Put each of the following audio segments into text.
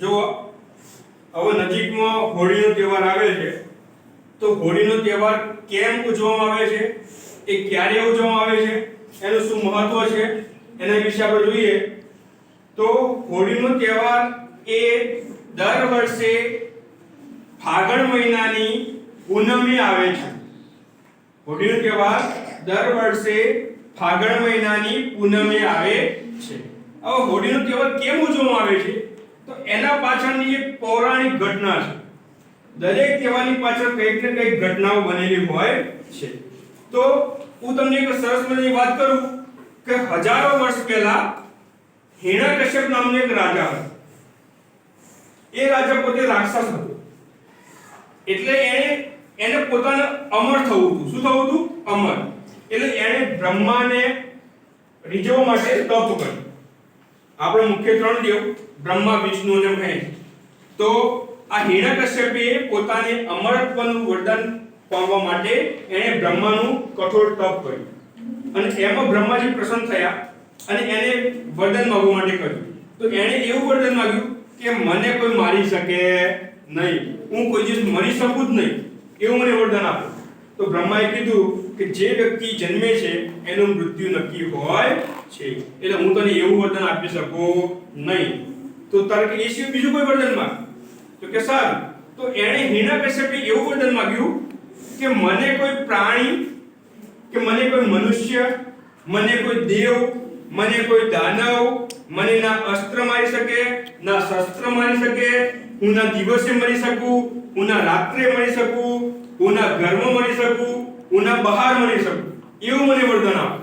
જો હવે નજીકમાં હોળીનો તહેવાર આવે છે. તો હોળીનો તહેવાર કેમ ઉજવવામાં આવે છે? એ ક્યારે ઉજવવામાં આવે છે? એનું શું મહત્વ છે? એના વિશે આપણે જોઈએ. તો હોળીનો તહેવાર એ દર વર્ષે ફાગણ મહિનાની પૂનમે આવે છે. હોળીનો તહેવાર દર વર્ષે ફાગણ મહિનાની પૂનમે આવે છે. હવે હોળીનો તહેવાર કેમ ઉજવવામાં આવે છે? તો એના પાછળની એક પૌરાણિક ઘટના છે. દરેક તહેવારની પાછળ કંઈક ને કંઈક ઘટનાઓ બનેલી હોય છે. તો હું તમને એક સરસ મજાની વાત કરું કે હજારો વર્ષ પહેલા હિરણ્યકશ્યપ નામનો એક રાજા હતો. એ રાજા પોતે રાક્ષસ હતો. એટલે એણે, એને પોતાને અમર થવું હતું. શું થવું હતું? અમર. એટલે એણે બ્રહ્માને રીઝવવા માટે તપ કર્યું. આપણે મુખ્ય ત્રણ દેવ બ્રહ્મા, વિષ્ણુ અને મહેશ. તો આ હિરણ્યકશ્યપે પોતાને અમરત્વનું વરદાન પામવા માટે એણે બ્રહ્માનું કઠોર તપ કર્યું. અને એમાં બ્રહ્માજી પ્રસન્ન થયા અને એને વરદાન માંગવા માટે કહ્યું. તો એણે એવું વરદાન માંગ્યું કે મને કોઈ મારી શકે નહીં. હું કોઈ દિવસ મરી શકું જ નહીં. એવું મને વરદાન આપ્યું. તો બ્રહ્માએ કીધું કે જે વ્યક્તિ જન્મે છે, એનું મૃત્યુ નક્કી હોય છે. એટલે હું તને એવું વરદાન આપી શકું નહીં. તો તારે કે એ બીજું કોઈ વરદાન માંગ તો કે સારું. તો એણે હિરણ્યકશ્યપે એવું વરદાન માંગ્યું કે મને કોઈ પ્રાણી, કે મને કોઈ મનુષ્ય, મને કોઈ દેવ, મને કોઈ દાનવ, મને ના અસ્ત્ર મારી શકે, ના શસ્ત્ર મારી શકે, હું ના દિવસે મરી શકું, હું ના રાત્રે મરી શકું, હું ના ઘરમાં મરી શકું હું બહાર મરી શકું, એવું મને વરદાન આપ.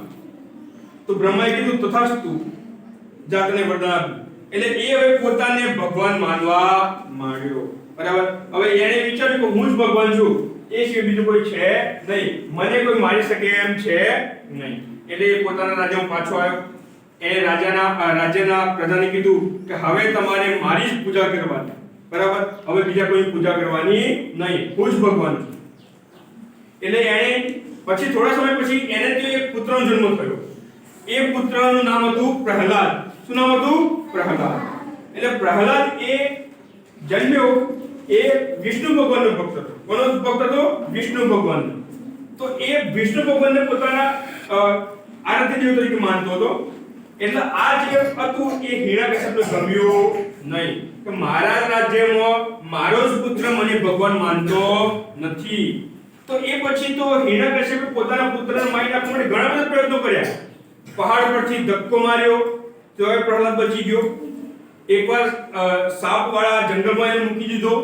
તો બ્રહ્માએ કીધું, તથાસ્તુ, જાતને વરદાન આપ્યું. એટલે એ હવે પોતાને ભગવાન માનવા માંડ્યો. બરાબર? હવે એણે વિચાર્યું કે હું જ ભગવાન છું, એ સિવાય બીજું કોઈ છે નહીં. મને કોઈ મારી શકે એમ છે નહીં. એટલે એ પોતાના રાજ્યમાં પાછો આવ્યો. એ રાજાના રાજ્યના પ્રધાને કીધું કે હવે તમારે મારી જ પૂજા કરવાની બરાબર? હવે બીજા કોઈ પૂજા કરવાની નહીં. હું જ ભગવાન છું. એટલે એણે પછી થોડા સમય પછી એને તે એક પુત્રનો જન્મ થયો. એ પુત્રનું નામ હતું પ્રહલાદ. શું નામ હતું? પ્રહલાદ. એટલે પ્રહલાદ એ જન્મ્યો એ વિષ્ણુ ભગવાનનો ભક્ત હતો. કોનો ભક્ત હતો? વિષ્ણુ ભગવાનનો. તો એ વિષ્ણુ ભગવાનને પોતાના આરાધ્ય દેવ તરીકે માનતો હતો. એટલે આ જે હતું એ હિરણ્યકશ્યપને ગમ્યું નહીં. કે મારા રાજ્યમાં મારો જ પુત્ર મને ભગવાન માનતો નથી. તો એ પછી તો હિરણ્યકશ્યપે પોતાના પુત્રને મારી નાખવા માટે ઘણા બધા પ્રયત્નો કર્યા. પહાડ પરથી ધક્કો માર્યો તોય પ્રહલાદ બચી ગયો. એકવાર સાપવાળા જંગલમાં એને મૂકી દીધો,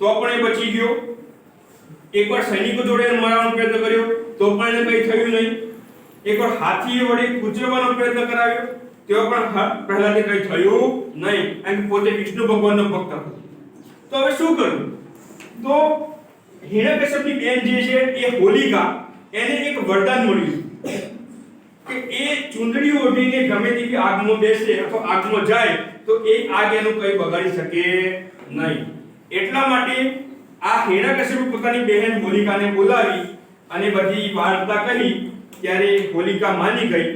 તો પણ એ બચી ગયો. એકવાર સૈનિકો જોડે એને મારવાનો પ્રયત્ન કર્યો, તો પણ એને કંઈ થયું નહીં. એકવાર હાથી વડે કૂચરવાનો પ્રયત્ન કરાવ્યો તેઓ પણ પ્રહલાદને કંઈ થયું નહીં. એમ પોતે વિષ્ણુ ભગવાનનો ભક્ત હતો. તો હવે શું કરવું તો હિરણ્યકશ્યપની બેન જે છે એ હોલિકા, એને એક વરદાન મળ્યું કે એ ચુંદડી ઓઢીને ગમે તેવી આગમાં બેસે અથવા આગમાં જાય, તો એ આગ એનું કંઈ બગાડી શકે નહીં. એટલા માટે આ હિરણ્યકશ્યપ પોતાની બહેન હોલિકાને બોલાવી અને બધી વાર્તા કહી, ત્યારે હોલિકા માની ગઈ.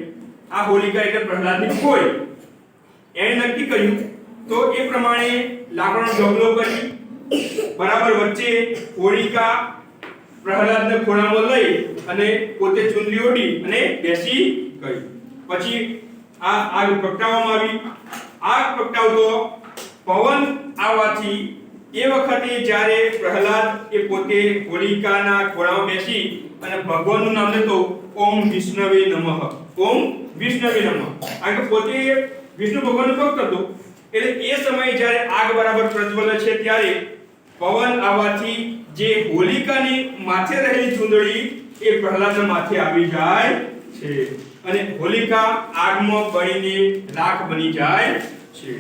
આ હોલિકા એટલે પ્રહલાદની કોઈ એણે નક્કી કર્યું, તો એ પ્રમાણે લાકડાનો ઢગલો કરી બરાબર વચ્ચે હોળિકા પ્રહલાદને ખોળામાં લઈ અને પોતે ચુંદડી ઓઢી અને બેસી ગઈ. પછી આ આગ પ્રગટાવવામાં આવી. આગ પ્રગટાવતો પવન આવવાથી એ વખતે જ્યારે પ્રહલાદ એ પોતે હોલિકાના ખોળામાં બેસી અને ભગવાનનું નામ લેતો, ઓમ વિષ્ણવે નમઃ, ઓમ વિષ્ણવે નમઃ. કારણ કે પોતે વિષ્ણુ ભગવાનનો ભક્ત હતો. એટલે એ સમયે જ્યારે આગ બરાબર પ્રજ્વલે છે ત્યારે પવન આવવાથી જે હોલિકાની માથે રહેલી ચૂંદડી એ પ્રહલાદના માથે આવી જાય છે. અને હોલિકા આગમાં બળીને રાખ બની જાય છે.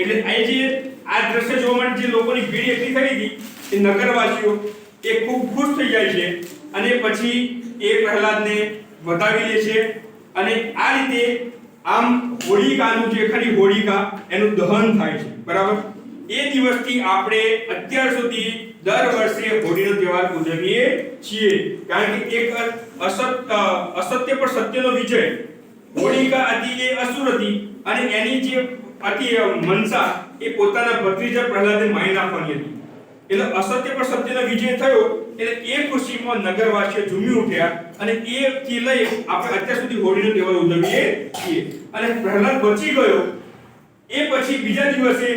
એટલે અહીં જે આ દ્રશ્ય જોવા માટે જે લોકોની ભીડ એકઠી થઈ હતી એ નગરવાસીઓ એ ખૂબ ખુશ થઈ જાય છે અને પછી એ પ્રહલાદને વધાવી લે છે. અને આ રીતે આમ હોળિકાનું જે ખરી હોળિકા એનું દહન થાય છે. બરાબર? એ દિવસથી આપણે અત્યાર સુધી દર વર્ષે હોળીનો તહેવાર ઉજવીએ છીએ. કારણ કે એક અસત અસત્ય પર સત્યનો વિજય હોળીકા હતી એ અસુર હતી અને એની જે હતી મનસા એ પોતાના ભત્રીજા પ્રહલાદને મારી નાખવાની હતી. એટલે અસત્ય પર સત્યનો વિજય થયો એટલે એ ખુશીમાં નગરવાસીઓ ઝૂમી ઉઠ્યા અને એ થી લઈ આપણે અત્યાર સુધી હોળીનો તહેવાર ઉજવીએ છીએ. અને પ્રહલાદ બચી ગયો. એ પછી બીજા દિવસે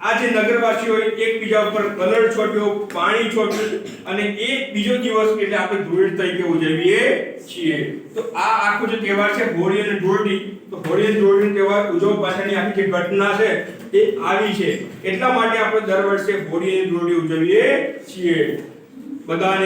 આ જે નગરવાસીઓએ એકબીજા ઉપર કલર છોટ્યો, પાણી છોટ્યું અને એક બીજો દિવસ એટલે આપણે ધૂળેટી તરીકે ઉજવીએ છીએ. તો આ આખો જે તહેવાર છે, હોળી અને ધૂળેટી તો હોળી અને ધૂળેટીનો તહેવાર ઉજવવા પાછળની આખી જે ઘટના છે, એ આવી છે. એટલા માટે આપણે દર વર્ષે હોળી અને ધૂળેટી ઉજવીએ છીએ. બધાને